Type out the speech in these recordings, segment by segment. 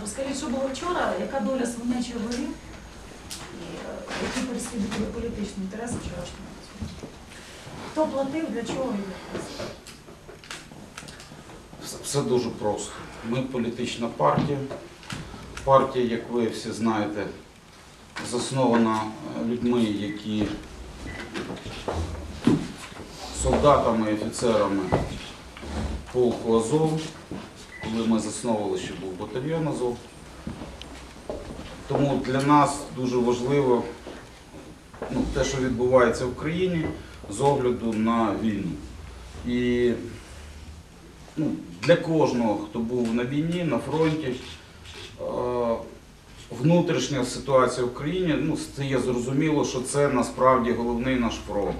Розкажіть, що було вчора, яка доля свинячої голів і е, які переслідували політичні інтереси вчорашнього? Хто платив, для чого і Все дуже просто. Ми політична партія. Партія, як ви всі знаєте, заснована е, людьми, які солдатами і офіцерами полку Азов. Коли ми засновували, ще був батальйон Азов. Тому для нас дуже важливо ну, те, що відбувається в країні з огляду на війну. І ну, для кожного, хто був на війні, на фронті, е, внутрішня ситуація в країні, ну, стає зрозуміло, що це насправді головний наш фронт.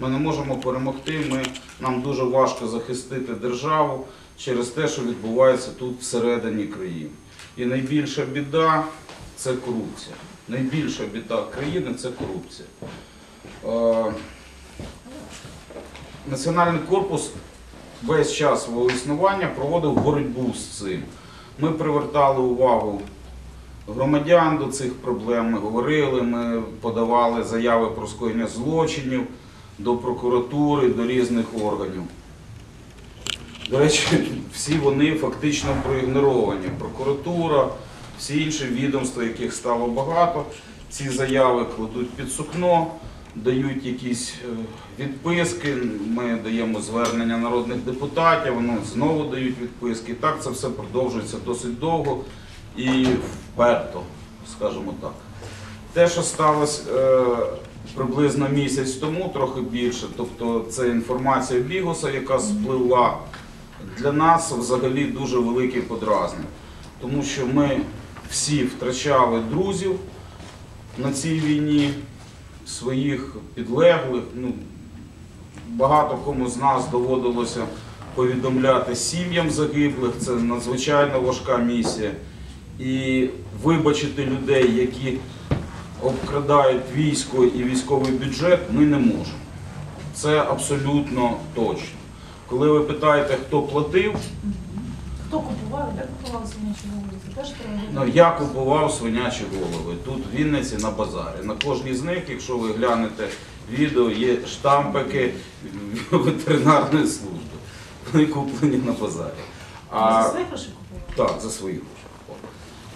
Ми не можемо перемогти, ми, нам дуже важко захистити державу через те, що відбувається тут всередині країни. І найбільша біда це корупція. Найбільша біда країни це корупція. Е, Національний корпус весь час свого існування проводив боротьбу з цим. Ми привертали увагу громадян до цих проблем, ми говорили, ми подавали заяви про скоєння злочинів до прокуратури, до різних органів. До речі, всі вони фактично проігноровані. Прокуратура, всі інші відомства, яких стало багато, ці заяви кладуть під сукно, дають якісь е, відписки. Ми даємо звернення народних депутатів, вони знову дають відписки. Так це все продовжується досить довго і вперто, скажімо так. Те, що сталося е, приблизно місяць тому, трохи більше, тобто це інформація Бігуса, яка спливла, для нас взагалі дуже великий подразник. Тому що ми всі втрачали друзів на цій війні, своїх підлеглих. Ну, багато кому з нас доводилося повідомляти сім'ям загиблих. Це надзвичайно важка місія. І вибачити людей, які обкрадають військо і військовий бюджет, ми не можемо. Це абсолютно точно. Коли ви питаєте, хто платив, Хто купував, де купували свинячі голови? Це теж треба ну, я купував свинячі голови тут в Вінниці на базарі. На кожній з них, якщо ви глянете відео, є штампики ветеринарної служби. Вони куплені на базарі. Ви за свої гроші купували? Так, за свої гроші. От.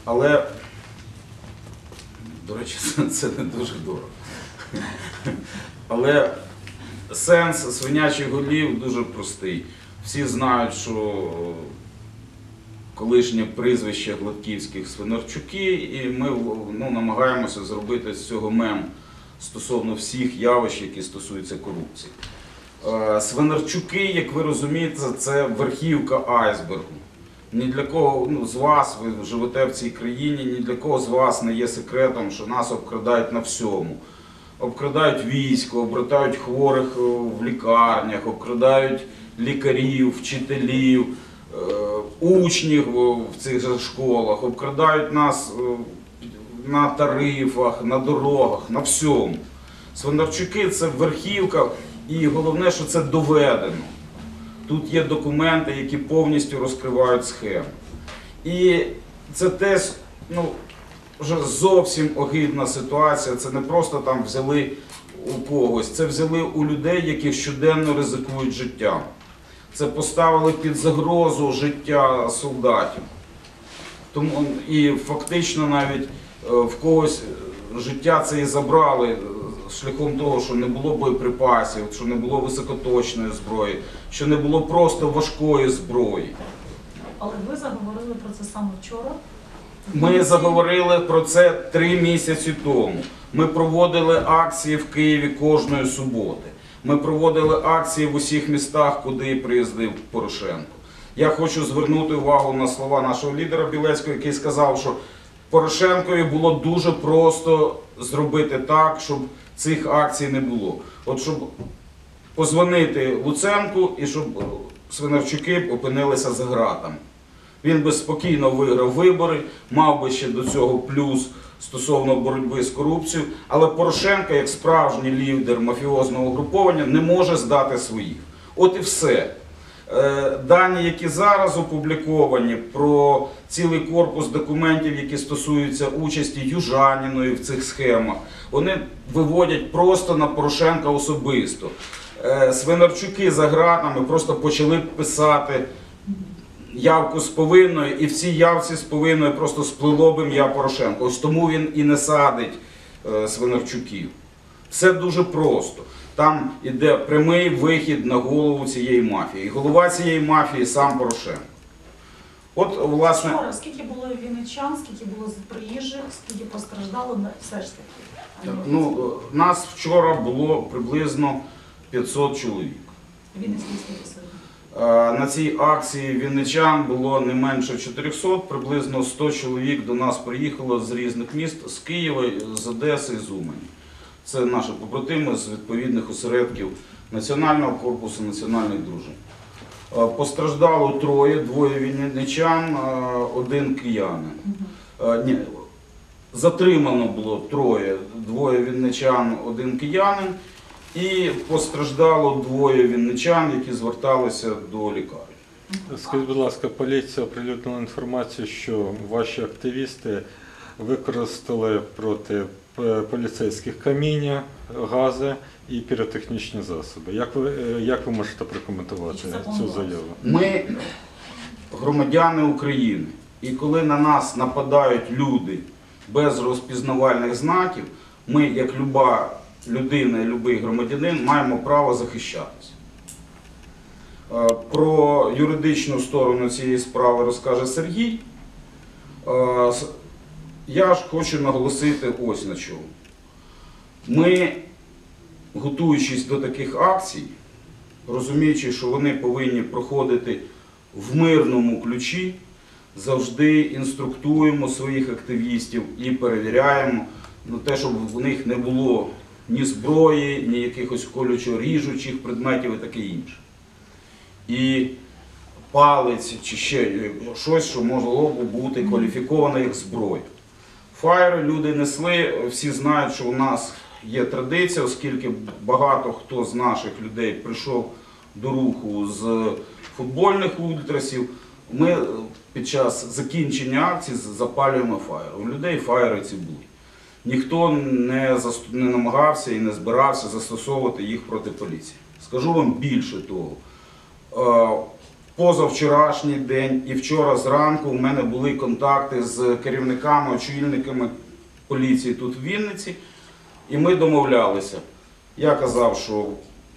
Але, до речі, це, це не дуже дорого. Але сенс свинячих голів дуже простий. Всі знають, що колишнє прізвище Гладківських свинарчуки, і ми ну, намагаємося зробити з цього мем стосовно всіх явищ, які стосуються корупції. Е, Свинарчуки, як ви розумієте, це верхівка айсбергу. Ні для кого ну, з вас, ви живете в цій країні, ні для кого з вас не є секретом, що нас обкрадають на всьому. Обкрадають військо, обкрадають хворих е, в лікарнях, обкрадають лікарів, вчителів, е, учнів е, в цих школах, обкрадають нас на тарифах, на дорогах, на всьому. Свинарчуки це верхівка, і головне, що це доведено. Тут є документи, які повністю розкривають схему. І це теж ну, вже зовсім огидна ситуація. Це не просто там взяли у когось, це взяли у людей, які щоденно ризикують життям. Це поставили під загрозу життя солдатів. Тому і фактично навіть е, в когось е, життя це і забрали е, шляхом того, що не було боєприпасів, що не було високоточної зброї, що не було просто важкої зброї. Але ви заговорили про це саме вчора. Ми заговорили про це три місяці тому. Ми проводили акції в Києві кожної суботи. Ми проводили акції в усіх містах, куди приїздив Порошенко. Я хочу звернути увагу на слова нашого лідера Білецького, який сказав, що Порошенкові було дуже просто зробити так, щоб цих акцій не було. От щоб позвонити Луценку і щоб е, Свинарчуки опинилися за ґратами. Він би спокійно виграв вибори, мав би ще до цього плюс стосовно боротьби з корупцією. Але Порошенко, як справжній лідер мафіозного угруповання, не може здати своїх. От і все. Е, Дані, які зараз опубліковані про цілий корпус документів, які стосуються участі Южаніної в цих схемах, вони виводять просто на Порошенка особисто. Е, Свинарчуки за гратами просто почали писати явку з повинною, і в цій явці з повинною просто сплило б ім'я Порошенка. Ось тому він і не садить е, Свинарчуків. Все дуже просто. Там іде прямий вихід на голову цієї мафії. І голова цієї мафії сам Порошенко. От, власне, Вчора скільки було вінничан, скільки було приїжджих, скільки постраждало все ж таки. ну, е, нас вчора було приблизно 500 чоловік. Вінницький На цій акції вінничан було не менше 400, приблизно 100 чоловік до нас приїхало з різних міст, з Києва, з Одеси, з Умані. Це наші побратими з відповідних осередків Національного корпусу національних дружин. Е, Постраждало троє, двоє вінничан, е, один киянин. Е, Ні, затримано було троє, двоє вінничан, один киянин. І постраждало двоє вінничан, які зверталися до лікарні. Скажіть, будь ласка, поліція оприлюднила інформацію, що ваші активісти використали проти е, поліцейських каміння, гази і піротехнічні засоби. Як ви, е, як ви можете прокоментувати цю заяву? Ми громадяни України, і коли на нас нападають люди без розпізнавальних знаків, ми, як люба людина і любий громадянин, маємо право захищатися. Е, Про юридичну сторону цієї справи розкаже Сергій. Е, Я ж хочу наголосити ось на чому. Ми, готуючись до таких акцій, розуміючи, що вони повинні проходити в мирному ключі, завжди інструктуємо своїх активістів і перевіряємо на те, щоб в них не було ні зброї, ні якихось колючо ріжучих предметів і таке інше. І палець чи ще щось, що могло б бути кваліфіковано як зброя. Фаєри люди несли, всі знають, що у нас є традиція, оскільки багато хто з наших людей прийшов до руху з футбольних ультрасів. Ми під час закінчення акції запалюємо фаєри. У людей фаєри ці були. Ніхто не, не намагався і не збирався застосовувати їх проти поліції. Скажу вам більше того. Е, Позавчорашній день і вчора зранку у мене були контакти з керівниками, очільниками поліції тут в Вінниці, і ми домовлялися. Я казав, що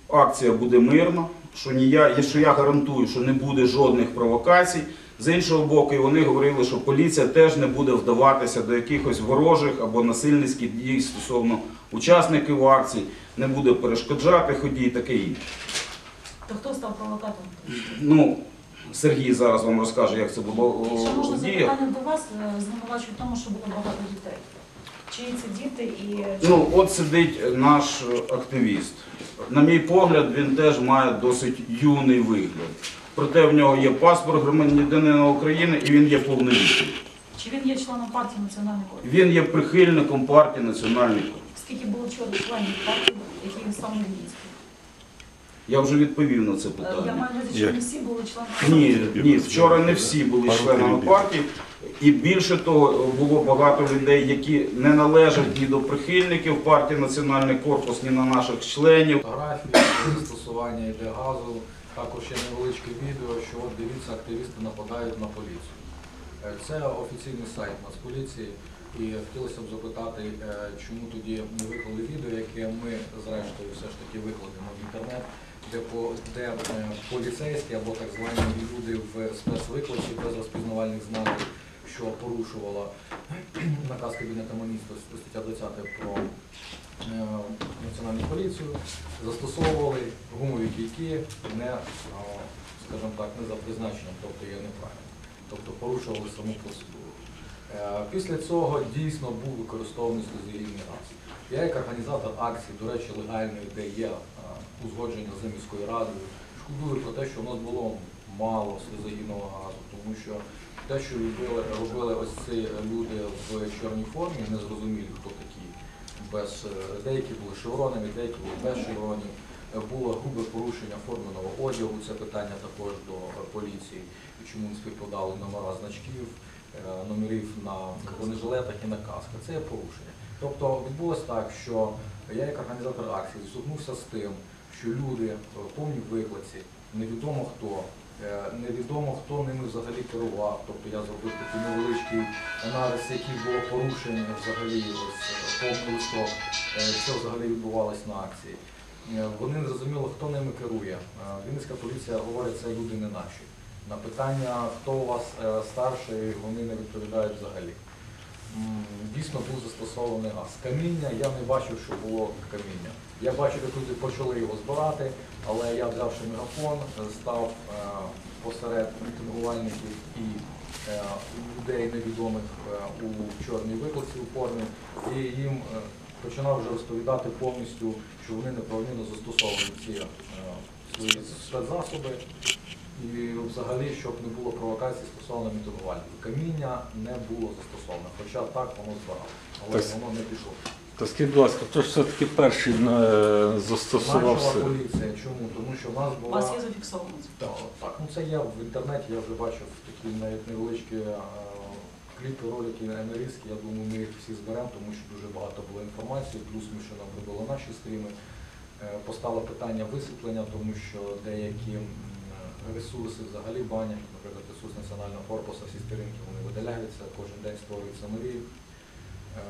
акція буде мирна, що, ні я, що я гарантую, що не буде жодних провокацій. З іншого боку, і вони говорили, що поліція теж не буде вдаватися до якихось ворожих або насильницьких дій стосовно учасників акцій, не буде перешкоджати ході і таке інше. То хто став провокатором? Ну, Сергій зараз вам розкаже, як це було І ще можна запитання до вас, е, звинувачують в тому, що було багато дітей. Чиї це діти і Ну, от сидить наш е, активіст. На мій погляд, він теж має досить юний вигляд. Проте в нього є паспорт громадянина України і він є повнолітнім. чи він є членом партії національної коаліції? Він є прихильником партії національної коаліції. Скільки було членів партії, які він саме Вінницький? Я вже відповів на це Е, Я маю на увазі, що не всі були членами Ні, партії. ні, вчора не всі були членами партії. І більше того, було багато людей, які не належать ні до прихильників партії Національний корпус, ні на наших членів. фотографії, застосування йде газу. Також є невеличке відео, що от дивіться, активісти нападають на поліцію. Е, Це офіційний сайт Нацполіції. І хотілося б запитати, е, чому тоді не виклали відео, яке ми зрештою все ж таки викладемо в інтернет, де, по, де е, поліцейські або так звані люди в спецвикладі без розпізнавальних знаків, що порушувала наказ Кабінету міністрів стаття 20 про національну поліцію, застосовували гумові кійки не, е, скажімо так, не за призначенням, тобто є неправильно. Тобто порушували саму процедуру. Е, Після цього дійсно був використований сльозогінний газ. Я як організатор акції, до речі, легальної, де є е, узгодження з міською радою, шкодую про те, що у нас було мало сльозогінного газу, тому що те, що робили, ось ці люди в чорній формі, незрозумілі, хто такі, без, е, деякі були шевронами, деякі були без шевронів. було грубе порушення форменого одягу. Це питання також до поліції, чому співпадали номера значків, е, номерів на бронежилетах і на касках. Це є порушення. Тобто відбулося так, що я як організатор акції зіткнувся з тим, що люди в повній виклиці, невідомо хто, невідомо хто ними взагалі керував. Тобто я зробив такий невеличкий аналіз, який було порушення взагалі повністю, е, е, що взагалі відбувалось на акції. Е, Вони не зрозуміли, хто ними керує. Е, Вінницька поліція говорить, це люди не наші. На питання, хто у вас е, старший, вони не відповідають взагалі. Дійсно був застосований газ. Каміння я не бачив, що було каміння. Я бачив, як люди почали його збирати, але я взявши мегафон, став е, посеред мітингувальників і е, людей невідомих е, у чорній виклиці у формі, і їм починав вже розповідати повністю, що вони неправильно застосовують ці свої спецзасоби. І взагалі, щоб не було провокацій стосовно мітингувальників. Каміння не було застосовано, хоча так воно збирало, але Тобто- воно не пішло. То скажіть, будь ласка, хто ж все-таки перший е, застосував силу? поліція. Чому? Тому що в нас У була вас є зафіксовано це? так, так, ну це є в інтернеті, я вже бачив такі навіть невеличкі е, кліпи, ролики нарізки. Я думаю, ми їх всі зберемо, тому що дуже багато було інформації, плюс ми ще нам робили наші стріми. Е, Постало питання висвітлення, тому що деякі м, ресурси взагалі банять, наприклад, ресурс національного корпусу, всі сторінки вони видаляються, кожен день створюються нові. Е,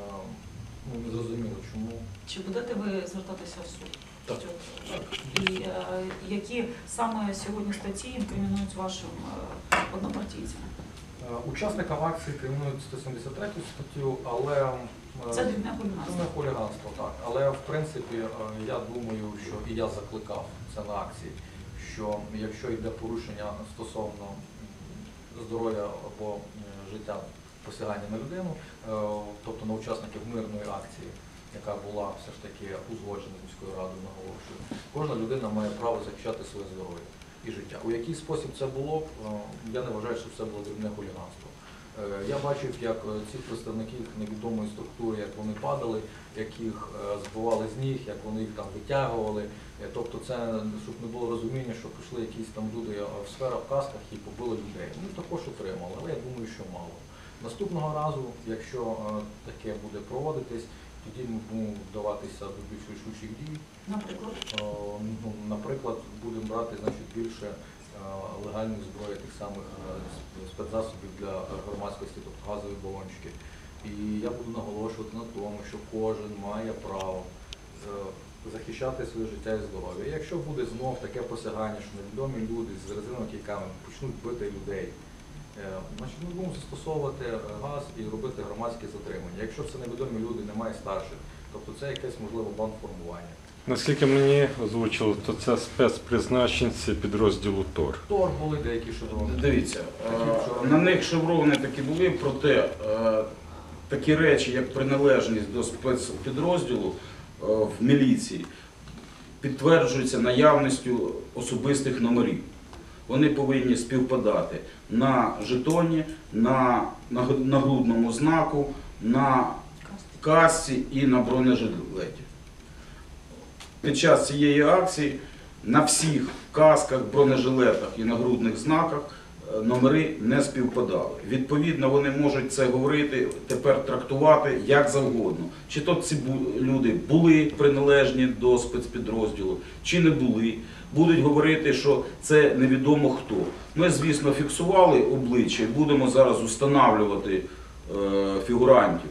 Ну, не зрозуміло, чому. Чи будете ви звертатися в суд? Так. І е, які саме сьогодні статті інкримінують вашим е, однопартійцям? Е, Учасникам акції кримінують 173 статтю, але е, Це дрібне це хуліганство. не хуліганство, так. Але в принципі е, я думаю, що і я закликав це на акції, що якщо йде порушення стосовно здоров'я або життя посягання на людину, е, тобто на учасників мирної акції, яка була все ж таки узгоджена з міською радою, наголошую, кожна людина має право захищати своє здоров'я і життя. У який спосіб це було, е, я не вважаю, що це було дрібне хуліганство. Е, Я бачив, як е, ці представники невідомої структури, як вони падали, як їх е, збивали з ніг, як вони їх там витягували. Тобто це, щоб не було розуміння, що пішли якісь там люди в сферах в касках і побили людей. Ну також отримали, але я думаю, що мало. Наступного разу, якщо таке буде проводитись, тоді ми будемо вдаватися до більш рішучих дій. Наприклад, ну, Наприклад, будемо брати значить, більше е, легальної зброї, тих самих е, спецзасобів для громадськості, тобто газові балончики. І я буду наголошувати на тому, що кожен має право е, захищати своє життя і здоров'я. Якщо буде знов таке посягання, що невідомі люди з резиновими кійками почнуть бити людей, значить ми будемо застосовувати газ і робити громадські затримання. Якщо це невідомі люди, немає старших, тобто це якесь можливо бандформування. Наскільки мені озвучили, то це спецпризначенці підрозділу ТОР. Тор були деякі шеврони. Дивіться, е, на них шеврони такі були, проте е, такі речі, як приналежність до спецпідрозділу е, в міліції, підтверджуються наявністю особистих номерів. Вони повинні співпадати на жетоні, на наг- нагрудному знаку, на касці і на бронежилеті. Під час цієї акції на всіх касках, бронежилетах і нагрудних знаках е, номери не співпадали. Відповідно, вони можуть це говорити, тепер трактувати як завгодно. Чи то ці люди були приналежні до спецпідрозділу, чи не були. Будуть говорити, що це невідомо хто. Ми, звісно, фіксували обличчя і будемо зараз встановлювати е, фігурантів.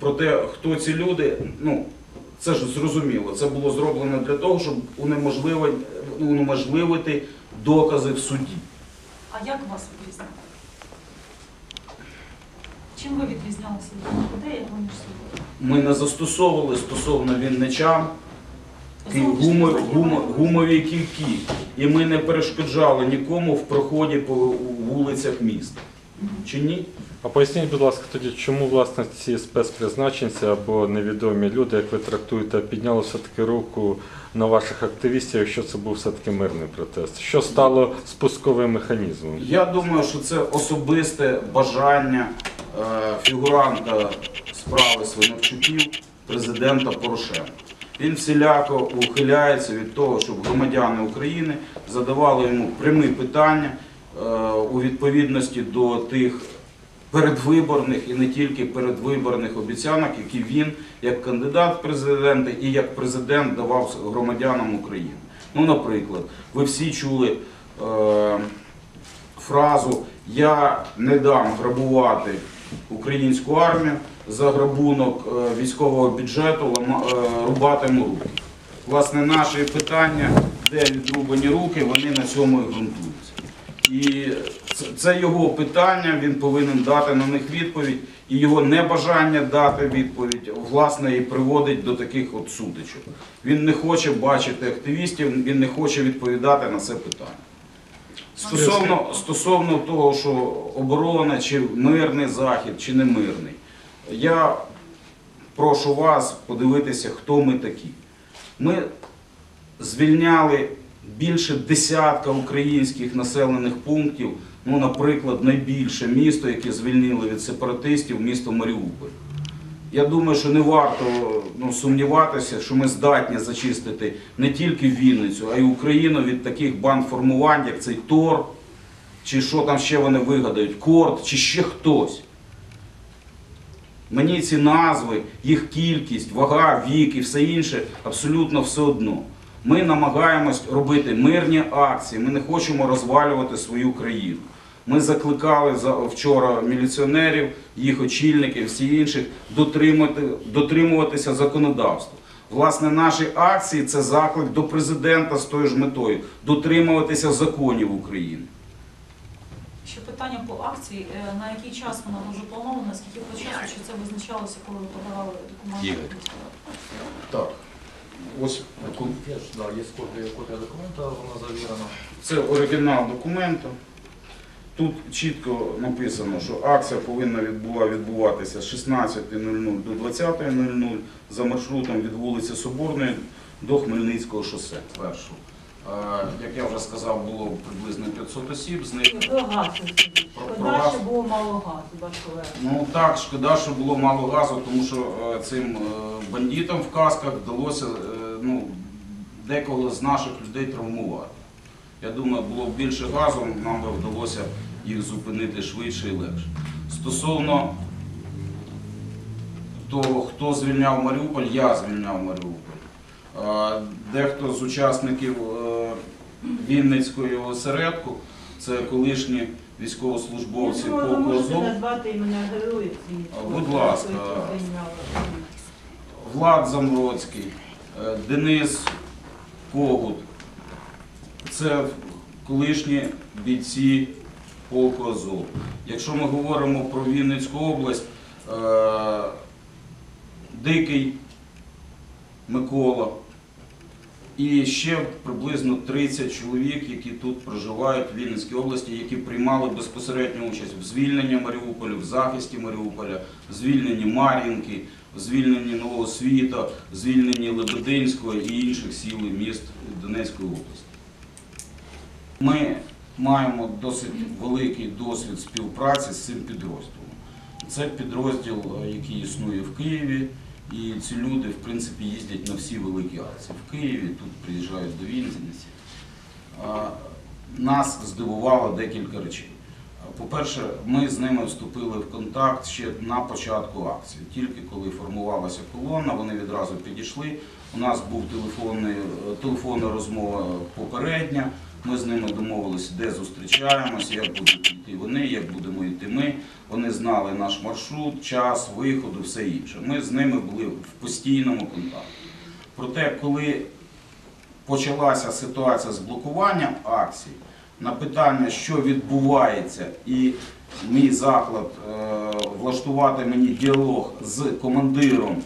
Проте, хто ці люди, ну, це ж зрозуміло, це було зроблено для того, щоб унеможливити, унеможливити докази в суді. а як вас відрізняли? Чим ви відрізнялися від людей, як ви між собою? Ми не застосовували стосовно вінничан кі- гумо- гумо- гумові кільки. І ми не перешкоджали нікому в проході по вулицях міста. Чи ні? А поясніть, будь ласка, тоді, чому власне ці спецпризначенці або невідомі люди, як ви трактуєте, підняли все-таки руку на ваших активістів, якщо це був все-таки мирний протест? Що стало спусковим механізмом? Я думаю, що це особисте бажання е, фігуранта справи Свинарчуків, президента Порошенка. Він всіляко ухиляється від того, щоб громадяни України задавали йому прямі питання у відповідності до тих передвиборних і не тільки передвиборних обіцянок, які він як кандидат в президенти і як президент давав громадянам України. Ну, наприклад, ви всі чули е, фразу Я не дам грабувати українську армію за грабунок е, військового бюджету, е, рубатиму руки. Власне, наші питання, де відрубані руки, вони на цьому і ґрунтуються. І це, його питання, він повинен дати на них відповідь, і його небажання дати відповідь, власне, і приводить до таких от сутичок. Він не хоче бачити активістів, він не хоче відповідати на це питання. Стосовно, стосовно того, що оборона, чи мирний захід, чи не мирний, я прошу вас подивитися, хто ми такі. Ми звільняли більше десятка українських населених пунктів, ну, наприклад, найбільше місто, яке звільнили від сепаратистів, місто Маріуполь. Я думаю, що не варто ну, сумніватися, що ми здатні зачистити не тільки Вінницю, а й Україну від таких бандформувань, як цей Тор, чи що там ще вони вигадають, Корт, чи ще хтось. Мені ці назви, їх кількість, вага, вік і все інше абсолютно все одно. Ми намагаємось робити мирні акції, ми не хочемо розвалювати свою країну. Ми закликали вчора міліціонерів, їх очільників, всі інших дотримуватися законодавства. Власне, наші акції це заклик до президента з тою ж метою дотримуватися законів України. Ще питання по акції. Е, На який час вона вже планована, скільки по часу, чи це визначалося, коли ви подавали документи? Так, ось Є да, є копія, копія документа, вона завірена. Це оригінал документу. Тут чітко написано, що акція повинна відбула відбуватися з 16.00 до 20.00 за маршрутом від вулиці Соборної до Хмельницького шосе. Е, Як я вже сказав, було приблизно 500 осіб, з них Про газ. Шкода, що було мало газу. Ну так, шкода, що було мало газу, тому що е, цим е, бандитам в касках вдалося ну, декого з наших людей травмувати. Я думаю, було б більше газу, нам би вдалося їх зупинити швидше і легше. Стосовно того, хто звільняв Маріуполь, я звільняв Маріуполь. Дехто з учасників Вінницької осередку, це колишні військовослужбовці можете Азов. будь ласка. Влад Замроцький, е, Денис Когут. Це колишні бійці полку Азов. Якщо ми говоримо про Вінницьку область, е, Дикий Микола і ще приблизно 30 чоловік, які тут проживають в Вінницькій області, які приймали безпосередню участь в звільненні Маріуполя, в захисті Маріуполя, в звільненні Мар'їнки, в звільненні Нового Світа, в звільненні Лебединського і інших сіл і міст Донецької області. Ми маємо досить великий досвід співпраці з цим підрозділом. Це підрозділ, який існує в Києві, і ці люди, в принципі, їздять на всі великі акції в Києві, тут приїжджають до Вінниці. Нас здивувало декілька речей. По-перше, ми з ними вступили в контакт ще на початку акції. Тільки коли формувалася колона, вони відразу підійшли. У нас був телефонний, телефонна розмова попередня. Ми з ними домовилися, де зустрічаємося, як будуть йти вони, як будемо йти ми. Вони знали наш маршрут, час виходу, все інше. Ми з ними були в постійному контакті. Проте, коли почалася ситуація з блокуванням акцій, на питання, що відбувається, і мій заклад е, влаштувати мені діалог з командиром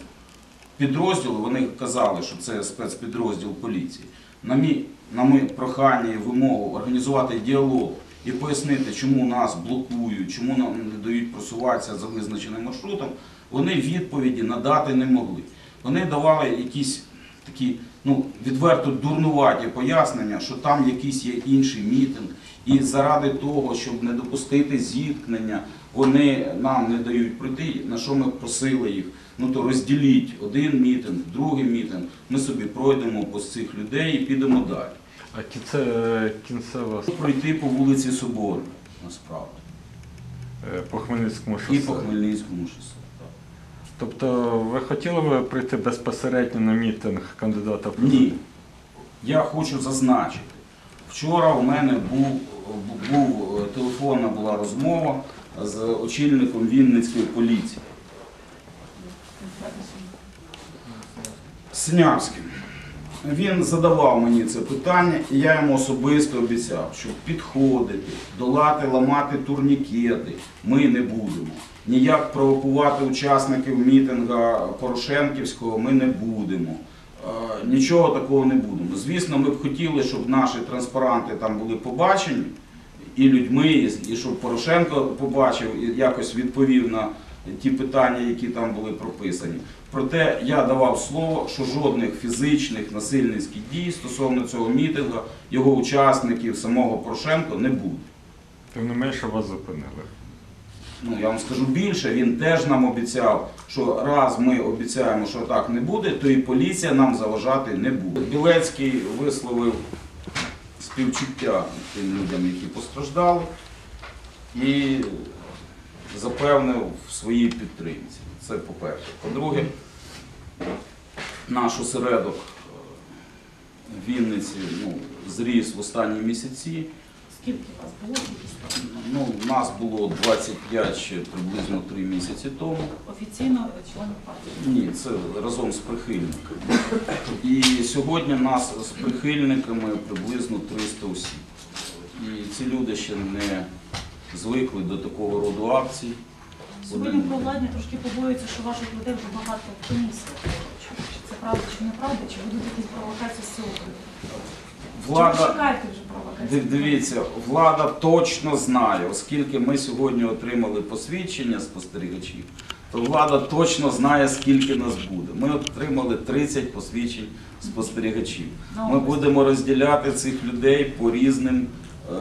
підрозділу, вони казали, що це спецпідрозділ поліції. На мій на моє прохання і вимогу організувати діалог і пояснити, чому нас блокують, чому нам не дають просуватися за визначеним маршрутом, вони відповіді надати не могли. Вони давали якісь такі ну, відверто дурнуваті пояснення, що там якийсь є інший мітинг, і заради того, щоб не допустити зіткнення, Вони нам не дають пройти, на що ми просили їх. Ну то розділіть один мітинг, другий мітинг. Ми собі пройдемо по цих людей і підемо далі. А кінце, кінцева Пройти по вулиці Соборній, насправді, е, по Хмельницькому і по Хмельницькому шосе. так. Тобто ви хотіли би прийти безпосередньо на мітинг кандидата в Ні. Я хочу зазначити. Вчора у мене був, був е, телефонна була розмова з очільником Вінницької поліції. Снявським. Він задавав мені це питання, і я йому особисто обіцяв, що підходити, долати, ламати турнікети ми не будемо. Ніяк провокувати учасників мітинга Порошенківського ми не будемо. Е, Нічого такого не будемо. Звісно, ми б хотіли, щоб наші транспаранти там були побачені і людьми, і щоб Порошенко побачив і якось відповів на ті питання, які там були прописані. Проте я давав слово, що жодних фізичних насильницьких дій стосовно цього мітингу, його учасників, самого Порошенко не буде. Тим не менше вас зупинили. Ну, я вам скажу більше, він теж нам обіцяв, що раз ми обіцяємо, що так не буде, то і поліція нам заважати не буде. Білецький висловив співчуття тим людям, які постраждали, і запевнив в своїй підтримці. Це по-перше. По-друге, наш осередок е, в Вінниці ну, зріс в останні місяці. Скільки вас було? Ну, нас було 25 ще приблизно 3 місяці тому. Офіційно членів партії. Ні, це разом з прихильниками. І сьогодні нас з прихильниками приблизно 300 осіб. І ці люди ще не звикли до такого роду акцій. Сьогодні провладні трошки побоюються, що ваших людей вже багато в. Чи це правда, чи неправда, чи будуть якісь провокації з цього? Чи Влада, чекаєте вже провокації? Дивіться, влада точно знає, оскільки ми сьогодні отримали посвідчення спостерігачів, то влада точно знає, скільки нас буде. Ми отримали 30 посвідчень спостерігачів. Ми будемо розділяти цих людей по різним е,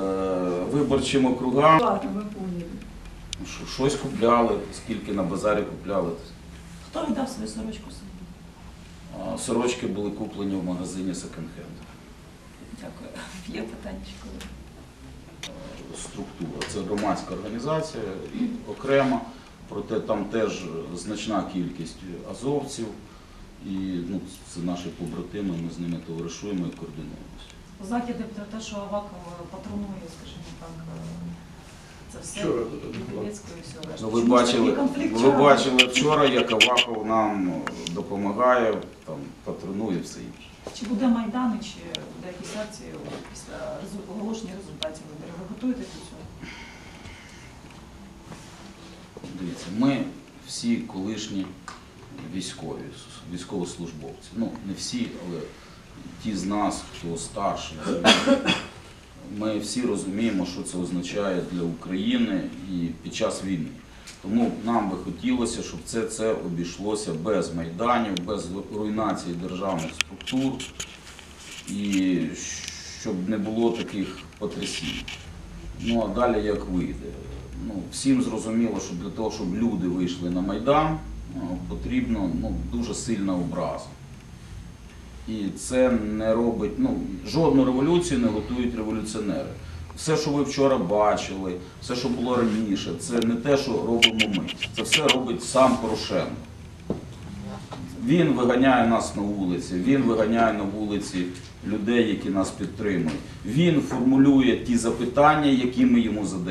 виборчим округам. Що- Щось купляли, скільки на базарі купляли. Хто віддав свою сорочку собі? Сорочки були куплені в магазині секонд-хенд. Дякую. Є питання, структура. Це громадська організація і окрема, проте там теж значна кількість азовців. І ну, це наші побратими, ми з ними товаришуємо і координуємося. Закиди про те, що Аваков патронує, скажімо так, е, це все Вчора і. Ну, ви, Чому ж такий бачили, конфлікт ви чого? бачили вчора, як Аваков нам допомагає, там, патронує все інше. Чи буде Майдан, і чи буде якісь акції після резу- оголошення результатів виборів? Ви готуєтесь до цього? Дивіться, ми всі колишні військові, військовослужбовці. Ну, не всі, але ті з нас, хто старший. Ми всі розуміємо, що це означає для України і під час війни. Тому нам би хотілося, щоб це, це обійшлося без майданів, без руйнації державних структур і щоб не було таких потрясінь. Ну а далі як вийде. Ну, всім зрозуміло, що для того, щоб люди вийшли на Майдан, ну, потрібно ну, дуже сильна образа. І це не робить, ну, жодну революцію не готують революціонери. Все, що ви вчора бачили, все, що було раніше, це не те, що робимо ми. Це все робить сам Порошенко. Він виганяє нас на вулиці, він виганяє на вулиці людей, які нас підтримують. Він формулює ті запитання, які ми йому задаємо.